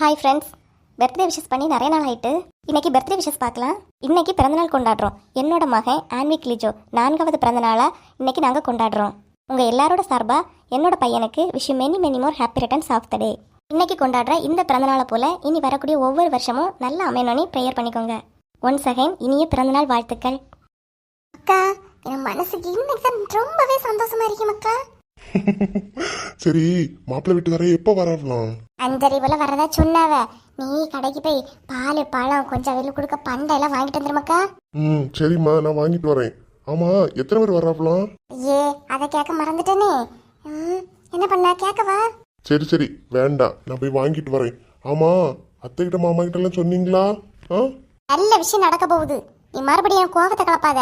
Hi friends birthday wishes பண்ணி நிறைய நாள் ஆயிட்டு இன்னைக்கு பர்த்டே விஷஸ் பார்க்கலாம். இன்னைக்கு பிறந்தநாள் கொண்டாடுறோம். என்னோட மகன் ஆன்விக் லிஜோ நான்காவது பிறந்தநாளா இன்னைக்கு நாங்கள் கொண்டாடுறோம். உங்கள் எல்லாரோட சார்பாக என்னோட பையனுக்கு wish many many more happy returns of the day இன்னைக்கு கொண்டாடுற இந்த பிறந்தநாளை போல இனி வரக்கூடிய ஒவ்வொரு வருஷமும் நல்லா அமையணும்னு ப்ரேயர் பண்ணிக்கோங்க. ஒன்ஸ் அகைன் இனிய பிறந்தநாள் வாழ்த்துக்கள். அக்கா என் மனசுக்கு இன்னைக்கு ரொம்பவே சந்தோஷமா இருக்கு மக்கா சரி மாப்பிள்ளை வீட்டுக்காரர் எப்போ வரலாம் அஞ்சரை போல வரதா சொன்னாவ. நீ கடைக்கு போய் பால் பழம் கொஞ்சம் வெளில கொடுக்க பண்டை எல்லாம் வாங்கிட்டு வந்துருமாக்கா? ம் சரிம்மா நான் வாங்கிட்டு வரேன். ஆமா எத்தனை பேர் வர்றாப்லாம் ஐயே அதை கேட்க மறந்துட்டேனே. ம், என்ன பண்ண கேட்கவா? சரி சரி வேண்டாம் நான் போய் வாங்கிட்டு வரேன். ஆமா அத்தைகிட்ட மாமா கிட்ட எல்லாம் சொன்னீங்களா? ஆ? நல்ல விஷயம் நடக்க போகுது. நீ மறுபடியும் என் கோவத்தை கலப்பாத.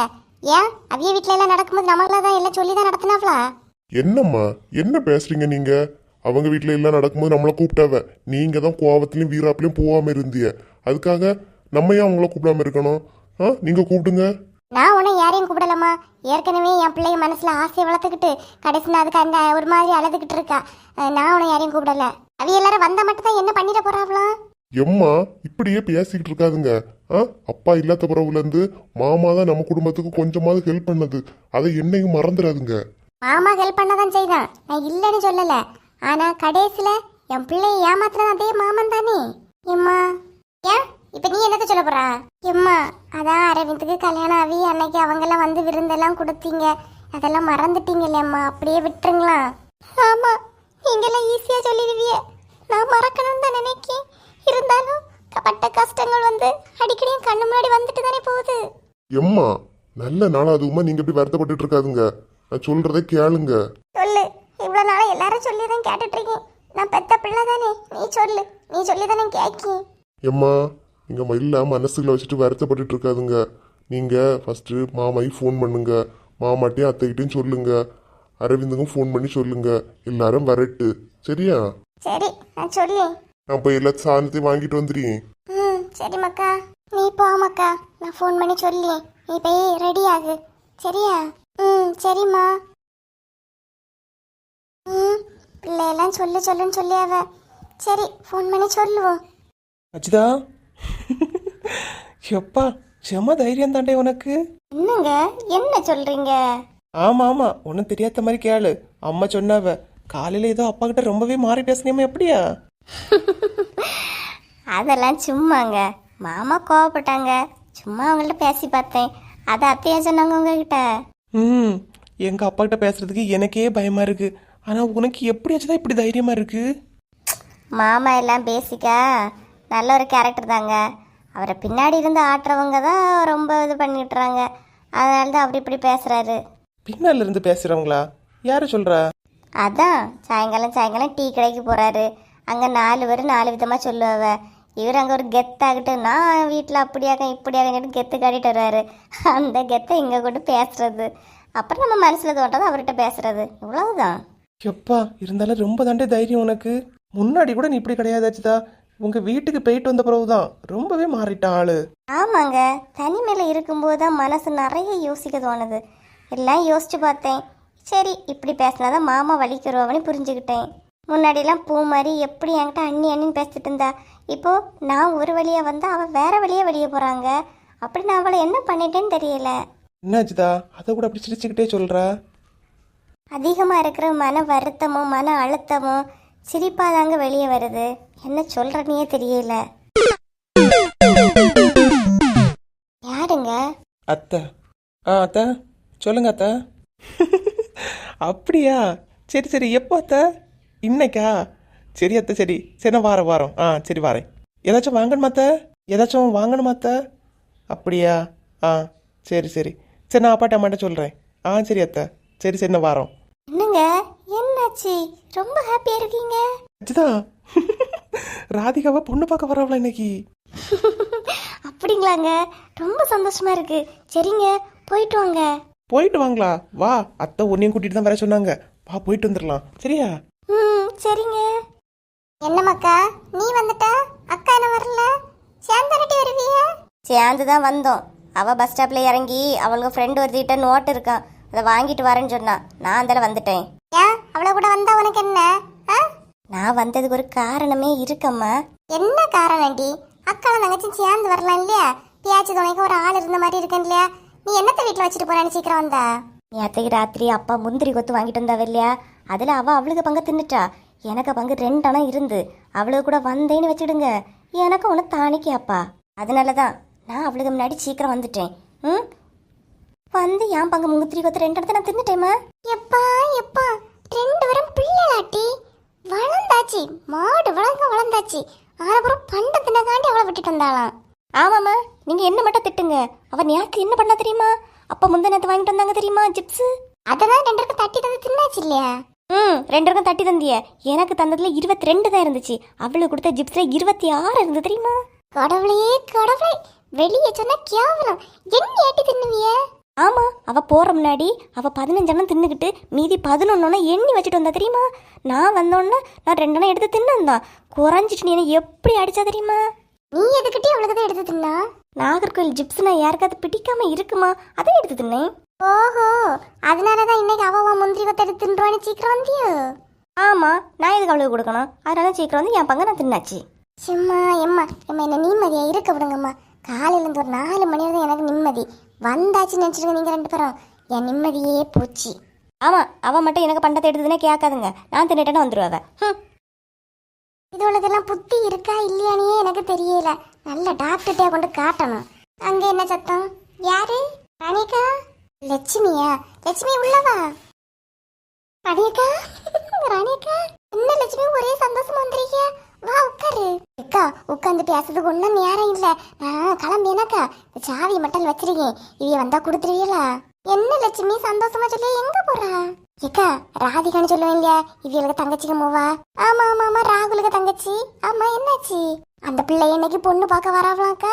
ஏன்? அவிய வீட்ல எல்லாம் நடக்கும்போது நம்மள தான் எல்லாம் சொல்லி தான் நடத்தினாவ்ளா? என்னம்மா? என்ன பேசுறீங்க நீங்க? அவங்க வீட்ல எல்லாம் நடக்கும்போது நம்மள கூப்பிட்டாவ. நீங்க தான் கோவத்திலயும் வீராப்பிலையும் போகாம இருந்தீங்க அதுக்காக நம்ம ஏன் அவங்கள கூப்பிடாம இருக்கணும்? ஆ நீங்க கூப்பிடுங்க. நான் உன்னை யாரையும் கூப்பிடலாமா ஏற்கனவே என் பிள்ளைய மனசுல ஆசையை வளர்த்துக்கிட்டு கடைசி அதுக்கு அந்த ஒரு மாதிரி அழுதுகிட்டு இருக்கா. நான் உன்னை யாரையும் கூப்பிடல. அவி எல்லாரும் வந்தா மட்டும் தான் என்ன பண்ணிட போறாவளாம் எம்மா இப்படியே பேசிக்கிட்டு இருக்காதுங்க. ஆ அப்பா இல்லாத பிறகுல இருந்து மாமா தான் நம்ம குடும்பத்துக்கு கொஞ்சமாவது ஹெல்ப் பண்ணது. அதை என்னையும் மறந்துடாதுங்க. மாமா ஹெல்ப் பண்ணதான் செய்தான். நான் இல்லைன்னு சொல்லல. ஆனா கடைசியில என் பிள்ளைய ஏமாத்துறது அதே மாமன் தானே? எம்மா. ஏன்? இப்ப நீ என்னத்த சொல்ல போறா? எம்மா அதான் அரவிந்துக்கு கல்யாணம் ஆகி அன்னைக்கு அவங்கெல்லாம் வந்து விருந்தெல்லாம் கொடுத்தீங்க. அதெல்லாம் மறந்துட்டீங்க இல்லையம்மா அப்படியே விட்டுருங்களா? ஆமா நீங்கெல்லாம் ஈஸியா சொல்லிடுவிய. நான் மறக்கணும்னு தான் நினைக்கேன். இருந்தாலும் பட்ட கஷ்டங்கள் வந்து அடிக்கடி கண்ணு முன்னாடி வந்துட்டு தானே போகுது. எம்மா நல்ல நாளாதுமா நீங்க இப்படி வருத்தப்பட்டு இருக்காதுங்க. நான் சொல்றதை கேளுங்க. சொல்லு. இவ்வளோ நாளாக எல்லாரும் சொல்லி தான் கேட்டுட்டு இருக்கேன் நான் பெத்த பிள்ளை தானே நீ சொல்லு. நீ சொல்லி தானே கேட்கி எம்மா நீங்க மயில மனசுல வச்சுட்டு வருத்தப்பட்டுட்டு இருக்காதுங்க. நீங்க ஃபர்ஸ்ட் மாமாயி ஃபோன் பண்ணுங்க. மாமாட்டையும் அத்தைகிட்டையும் சொல்லுங்க. அரவிந்துக்கும் ஃபோன் பண்ணி சொல்லுங்க. எல்லாரும் வரட்டு. சரியா? சரி நான் சொல்லி நான் போய் எல்லா சாதனத்தையும் வாங்கிட்டு வந்துடுறேன். ம் சரி மக்கா. நீ போ மக்கா. நான் ஃபோன் பண்ணி சொல்லி நீ போய் ரெடி ஆகு. சரியா? சரிம்மா. ம் பிள்ளையெல்லாம் சொல்லு சொல்லுன்னு சொல்லியாவ. சரி ஃபோன் பண்ணி சொல்லுவோம். அஜிதா. எப்பா செம தைரியம் தாண்டே உனக்கு. என்னங்க என்ன சொல்றீங்க? ஆமா ஆமா ஒன்றும் தெரியாத மாதிரி கேளு. அம்மா சொன்னாவ காலையில ஏதோ அப்பா கிட்ட ரொம்பவே மாறி பேசினியம்மா எப்படியா? அதெல்லாம் சும்மாங்க. மாமா கோவப்பட்டாங்க. சும்மா அவங்கள்ட்ட பேசி பார்த்தேன். அதை அத்தையா சொன்னாங்க உங்ககிட்ட. ம் எங்க அப்பா கிட்ட பேசுறதுக்கு எனக்கே பயமா இருக்கு. ஆனா உனக்கு எப்படி அஜிதா இப்படி தைரியமா இருக்கு? மாமா எல்லாம் பேசிக்கா நல்ல ஒரு கேரக்டர் தாங்க. அவரை பின்னாடி இருந்து ஆட்டுறவங்க தான் ரொம்ப இது பண்ணிட்டுறாங்க. அதனால தான் அப்படி இப்படி பேசுறாரு. பின்னால இருந்து பேசுறவங்களா? யாரு சொல்றா? அதான் சாயங்காலம் சாயங்காலம் டீ கடைக்கு போறாரு. அங்கே நாலு பேர் நாலு விதமாக சொல்லுவாவ. இவர் அங்கே ஒரு கெத்தாகிட்டு நான் வீட்டில் அப்படியாக இப்படியாகங்கிட்டு கெத்து காட்டிட்டு வருவாரு அந்த கெத்தை இங்கே கொண்டு பேசுறது. அப்புறம் நம்ம மனசில் தோட்டது அவர்கிட்ட பேசுறது. இவ்வளவுதான். எப்பா இருந்தாலும் ரொம்ப தாண்டே தைரியம் உனக்கு. முன்னாடி கூட நீ இப்படி கிடையாது அஜிதா. உங்க வீட்டுக்கு போயிட்டு வந்த பிறகுதான் ரொம்பவே மாறிட்ட ஆளு. ஆமாங்க. தனிமையில் இருக்கும்போது தான் மனசு நிறைய யோசிக்க தோணுது. எல்லாம் யோசிச்சு பார்த்தேன். சரி இப்படி பேசினாதான் மாமா வலிக்கிறோவனு புரிஞ்சுக்கிட்டேன். முன்னாடிலாம் பூ மாதிரி எப்படி என்கிட்ட அண்ணி அண்ணின்னு பேசிட்டு இருந்தா இப்போ நான் ஒரு வழியா வந்தா அவள் வேற வழியா வெளியே போறாங்க. அப்படி நான் அவளை என்ன பண்ணிட்டேன்னு தெரியல. என்ன அஜிதா? அதை கூட அப்படி சிரிச்சுக்கிட்டே சொல்ற? அதிகமாக இருக்கிற மன வருத்தமும் மன அழுத்தமும் சிரிப்பாதாங்க வெளியே வருது. என்ன சொல்றனே தெரியல. யாருங்க? அத்தை. ஆ அத்தை. சொல்லுங்க அத்தை. அப்படியா? சரி சரி. எப்போ அத்தை? இன்னைக்கா? சரி அத்தை சரி. சரி நான் வாரம் வாரம் ஆ சரி வாரேன். ஏதாச்சும் வாங்கணுமா அத்தை? ஏதாச்சும் வாங்கணுமா அத்தை? அப்படியா? ஆ சரி சரி. சரி நான் அப்பாட்ட அம்மாட்ட சொல்கிறேன் ஆ சரி அத்தை. சரி சரி நான் வாரோம் என்னங்க? என்னாச்சு? ரொம்ப ஹாப்பியா இருக்கீங்க? அஜிதா ராதிகாவை பொண்ணு பார்க்க வரவளா இன்னைக்கு? அப்படிங்களாங்க. ரொம்ப சந்தோஷமா இருக்கு. சரிங்க போயிட்டு வாங்க. போயிட்டு வாங்களா? வா அத்தை உன்னையும் கூட்டிட்டு தான் வர சொன்னாங்க. வா போயிட்டு வந்துடலாம் சரியா? ம் சரிங்க. என்னம்மாக்கா? நீ வந்துட்ட? அக்கா என்ன வரல. சேர்ந்தாரட்டி வருவிய? சேர்ந்து தான் வந்தோம். அவ பஸ் ஸ்டாப்ல இறங்கி அவளுக்கு ஃப்ரெண்டு ஒருத்திட்ட நோட் இருக்கான் அதை வாங்கிட்டு வரேன்னு சொன்னா. நான் அதில் வந்துட்டேன். ஏன் அவளை கூட வந்தா உனக்கு என்ன? நான் வந்ததுக்கு ஒரு காரணமே இருக்கம்மா. என்ன காரணம்டி அக்கால தங்கச்சி சேர்ந்து வரலாம் இல்லையா? பியாச்சு துணைக்கு ஒரு ஆள் இருந்த மாதிரி இருக்கேன் இல்லையா? நீ என்னத்த வீட்டுல வச்சுட்டு போறான்னு சீக்கிரம் வந்தா? நேற்றுக்கு ராத்திரி அப்பா முந்திரி கொத்து வாங்கிட்டு வந்தாவ இல்லையா? அதுல அவ அவளுக்கு பங்கு தின்னுட்டா. எனக்கு பங்கு ரெண்டனம் இருந்து அவளுக்கு கூட வந்தேன்னு வச்சுடுங்க. எனக்கு ஒன்று தானிக்கே அப்பா அதனால தான் நான் அவளுக்கு முன்னாடி சீக்கிரம் வந்துட்டேன். ம்? வந்து என் பங்கு முந்திரி கொத்து ரெண்டு இடத்துல நான் தின்னுட்டேமா எப்பா எப்பா ரெண்டு பேரும் பிள்ளைலாட்டி வளர்ந்தாச்சு. மாடு வளர்க்க வளர்ந்தாச்சு. ஆனப்புறம் பண்ட தின்னகாண்டி அவளை விட்டுட்டு வந்தாளாம். ஆமாம்மா. நீங்க என்ன மட்டும் திட்டுங்க. அவ நேத்து என்ன பண்ணா தெரியுமா? அப்ப முந்த நேத்து வாங்கிட்டு வந்தாங்க தெரியுமா சிப்ஸ் அதெல்லாம் ரெண்டு தட்டி தந்து தின்னாச்சு இல்லையா? ம் ரெண்டு பேருக்கும் தட்டி தந்திய. எனக்கு தந்ததுல இருபத்தி ரெண்டு தான் இருந்துச்சு. அவளுக்கு கொடுத்த ஜிப்ஸ்ல இருபத்தி ஆறு இருந்து தெரியுமா? கடவுளே கடவுளே. வெளியே சொன்னா கேவலம். என்ன ஏட்டி தின்னுவிய? ஆமா அவ போற முன்னாடி அவ பதினஞ்செண்ணம் தின்னுக்கிட்டு மீதி பதினொன்னு எண்ணி வச்சுட்டு வந்தா தெரியுமா? நான் வந்தோன்னே நான் ரெண்டெண்ணம் எடுத்து தின்னந்தான் குறைஞ்சிட்டு நீ எப்படி அடிச்சா தெரியுமா? நீ எதுக்கிட்டே அவளுக்கு தான் எடுத்து தின்னா? நாகர்கோவில் ஜிப்ஸ் நான் யாருக்காவது பிடிக்காம இருக்குமா? அதை எடுத்து தின்னேன். ஓஹோ அதனாலதான் இன்னைக்கு அவ முந்திரி கொத்த எடுத்து தின்றுவான்னு சீக்கிரம் வந்தியோ? ஆமா நான் எதுக்கு அவளுக்கு கொடுக்கணும்? அதனால சீக்கிரம் வந்து என் பங்கு நான் தின்னாச்சு. சும்மா எம்மா எம்மா என்ன நிம்மதியா இருக்க விடுங்கம்மா. காலையில இருந்து ஒரு நாலு மணி வரைக்கும் எனக்கு நிம்மதி. வந்தாச்சுன்னு நினைச்சிருங்க நீங்க ரெண்டு பேரும். என் நிம்மதியே போச்சு. ஆமா அவ மட்டும் எனக்கு பண்டத்தை எடுத்ததுனே கேட்காதுங்க. நான் தின்னுட்டேன்னு வந்துருவாங்க இதுவளுக்கெல்லாம் புத்தி இருக்கா இல்லையானே எனக்கு தெரியல. நல்ல டாக்டர்கிட்ட கொண்டு காட்டணும். அங்க என்ன சத்தம்? யாரு? ரணிகா லட்சுமியா? லட்சுமி உள்ளவா ரணிகா ராணியக்கா என்ன லட்சுமி ஒரே சந்தோஷம் வந்துருக்கியா? வா உட்காரு. அக்கா உட்காந்து பேசுறதுக்கு ஒன்றும் நேரம் இல்ல. நான் கிளம்பினக்கா இந்த சாவி மட்டும் வச்சிருக்கேன். இவைய வந்தா கொடுத்துருவீங்களா? என்ன லட்சுமி சந்தோஷமா சொல்லி எங்க போறா? ஏக்கா ராதிகான்னு சொல்லுவேன் இல்லையா? இவளுக்கு தங்கச்சிக்கு மூவா? ஆமா ஆமா ஆமா ராகுலுக்கு தங்கச்சி. ஆமா என்னாச்சு? அந்த பிள்ளை என்னைக்கு பொண்ணு பார்க்க வரவளாக்கா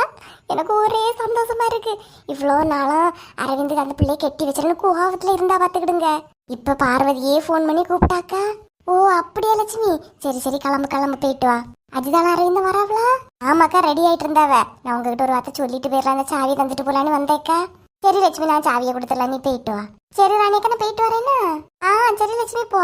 எனக்கு ஒரே சந்தோஷமா இருக்கு. இவ்வளோ நாளும் அரவிந்துக்கு அந்த பிள்ளையை கெட்டி வச்சிருன்னு கோவத்துல இருந்தா பார்த்துக்கிடுங்க. இப்போ பார்வதியே ஃபோன் பண்ணி கூப்பிட்டாக்கா ஓ அப்படியா லட்சுமி? சரி சரி கிளம்பு கிளம்பு போயிட்டு வா. அதுதான் அரவிந்த் வராவளா? ஆமாக்கா ரெடி ஆயிட்டு இருந்தாவ நான் உங்ககிட்ட ஒரு வார்த்தை சொல்லிட்டு போயிடலாம் அந்த சாவி தந்துட்டு போலான்னு வந்தேக்கா சரி லட்சுமி நான் சாவியை கொடுத்துடலாம் நீ போயிட்டு வா. சரி ராணிக்கா நான் போயிட்டு வரேன்னா. ஆ சரி லட்சுமி போ.